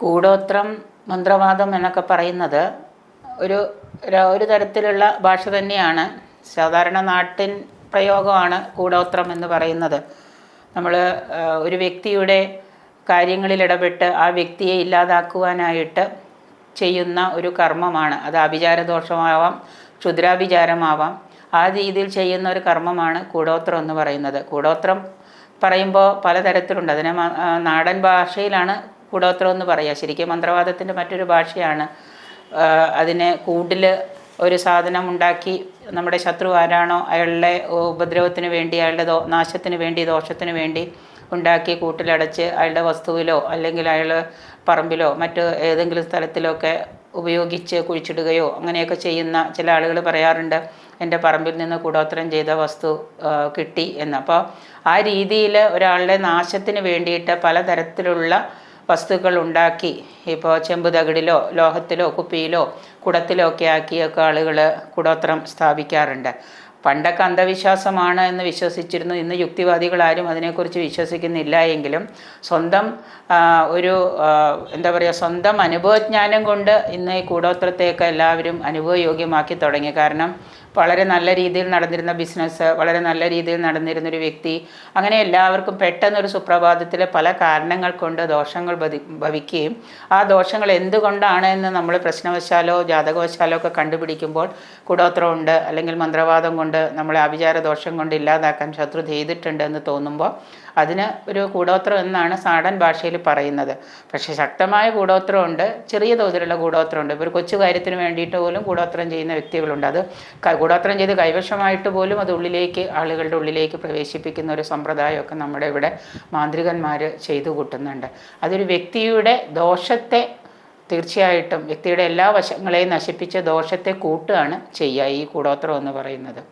കൂടോത്രം മന്ത്രവാദം എന്നൊക്കെ പറയുന്നത് ഒരു ഒരു തരത്തിലുള്ള ഭാഷ തന്നെയാണ്. സാധാരണ നാട്ടിൻ പ്രയോഗമാണ് കൂടോത്രം എന്ന് പറയുന്നത്. നമ്മൾ ഒരു വ്യക്തിയുടെ കാര്യങ്ങളിൽ ഇടപെട്ട് ആ വ്യക്തിയെ ഇല്ലാതാക്കുവാനായിട്ട് ചെയ്യുന്ന ഒരു കർമ്മമാണ്. അത് അഭിചാരദോഷമാവാം ക്ഷുദ്രാഭിചാരമാവാം. ആ രീതിയിൽ ചെയ്യുന്ന ഒരു കർമ്മമാണ് കൂടോത്രം എന്ന് പറയുന്നത്. കൂടോത്രം പറയുമ്പോൾ പലതരത്തിലുണ്ട്. അതിനെ നാടൻ ഭാഷയിലാണ് കൂടോത്രം എന്ന് പറയുക ശരിക്കും മന്ത്രവാദത്തിന്റെ മറ്റൊരു ഭാഷയാണ്. അതിനെ കൂടിൽ ഒരു സാധനം ഉണ്ടാക്കി നമ്മുടെ ശത്രു ആരാണോ അയാളുടെ ഉപദ്രവത്തിന് വേണ്ടി അയാളുടെ ദോ നാശത്തിന് വേണ്ടി ദോഷത്തിന് വേണ്ടി ഉണ്ടാക്കി കൂട്ടിലടച്ച് അയാളുടെ വസ്തുവിലോ അല്ലെങ്കിൽ അയാൾ പറമ്പിലോ മറ്റ് ഏതെങ്കിലും സ്ഥലത്തിലോ ഒക്കെ ഉപയോഗിച്ച് കുഴിച്ചിടുകയോ അങ്ങനെയൊക്കെ ചെയ്യുന്ന ചില ആളുകൾ പറയാറുണ്ട്. എന്റെ പറമ്പിൽ നിന്ന് കൂടോത്രം ചെയ്ത വസ്തു കിട്ടി എന്ന്. അപ്പോൾ ആ രീതിയിൽ ഒരാളുടെ നാശത്തിന് വേണ്ടിയിട്ട് പലതരത്തിലുള്ള വസ്തുക്കൾ ഉണ്ടാക്കി ഇപ്പോൾ ചെമ്പുതകിടിലോ ലോഹത്തിലോ കുപ്പിയിലോ കുടത്തിലോ ഒക്കെ ആക്കിയൊക്കെ ആളുകൾ കുടോത്രം സ്ഥാപിക്കാറുണ്ട്. പണ്ടൊക്കെ അന്ധവിശ്വാസമാണ് എന്ന് വിശ്വസിച്ചിരുന്നു. ഇന്ന് യുക്തിവാദികളാരും അതിനെക്കുറിച്ച് വിശ്വസിക്കുന്നില്ല എങ്കിലും സ്വന്തം ഒരു എന്താ പറയുക സ്വന്തം അനുഭവജ്ഞാനം കൊണ്ട് ഇന്ന് ഈ കൂടോത്രത്തെയൊക്കെ എല്ലാവരും അനുഭവയോഗ്യമാക്കി തുടങ്ങി. കാരണം വളരെ നല്ല രീതിയിൽ നടന്നിരുന്ന ബിസിനസ് വളരെ നല്ല രീതിയിൽ നടന്നിരുന്നൊരു വ്യക്തി. അങ്ങനെ എല്ലാവർക്കും പെട്ടെന്നൊരു സുപ്രഭാതത്തിൽ പല കാരണങ്ങൾ കൊണ്ട് ദോഷങ്ങൾ ഭവിക്കുകയും ആ ദോഷങ്ങൾ എന്തുകൊണ്ടാണ് എന്ന് നമ്മൾ പ്രശ്നവശാലോ ജാതകവശാലോ ഒക്കെ കണ്ടുപിടിക്കുമ്പോൾ കൂടോത്രമുണ്ട് അല്ലെങ്കിൽ മന്ത്രവാദം കൊണ്ട് നമ്മളെ അഭിചാര ദോഷം കൊണ്ട് ഇല്ലാതാക്കാൻ ശത്രു ചെയ്തിട്ടുണ്ട് എന്ന് തോന്നുമ്പോൾ അതിന് ഒരു കൂടോത്രം എന്നാണ് സാടൻ ഭാഷയിൽ പറയുന്നത്. പക്ഷേ ശക്തമായ കൂടോത്രമുണ്ട് ചെറിയ തോതിലുള്ള കൂടോത്രമുണ്ട് ഇപ്പോൾ ഒരു കൊച്ചു കാര്യത്തിന് വേണ്ടിയിട്ട് പോലും കൂടോത്രം ചെയ്യുന്ന വ്യക്തികളുണ്ട്. അത് കൂടോത്രം ചെയ്ത് കൈവശമായിട്ട് പോലും അത് ഉള്ളിലേക്ക് ആളുകളുടെ ഉള്ളിലേക്ക് പ്രവേശിപ്പിക്കുന്ന ഒരു സമ്പ്രദായമൊക്കെ നമ്മുടെ ഇവിടെ മാന്ത്രികന്മാർ ചെയ്തു കൂട്ടുന്നുണ്ട്. അതൊരു വ്യക്തിയുടെ ദോഷത്തെ തീർച്ചയായിട്ടും വ്യക്തിയുടെ എല്ലാ വശങ്ങളെയും നശിപ്പിച്ച ദോഷത്തെ കൂട്ടുകയാണ് ചെയ്യുക ഈ കൂടോത്രം എന്ന് പറയുന്നത്.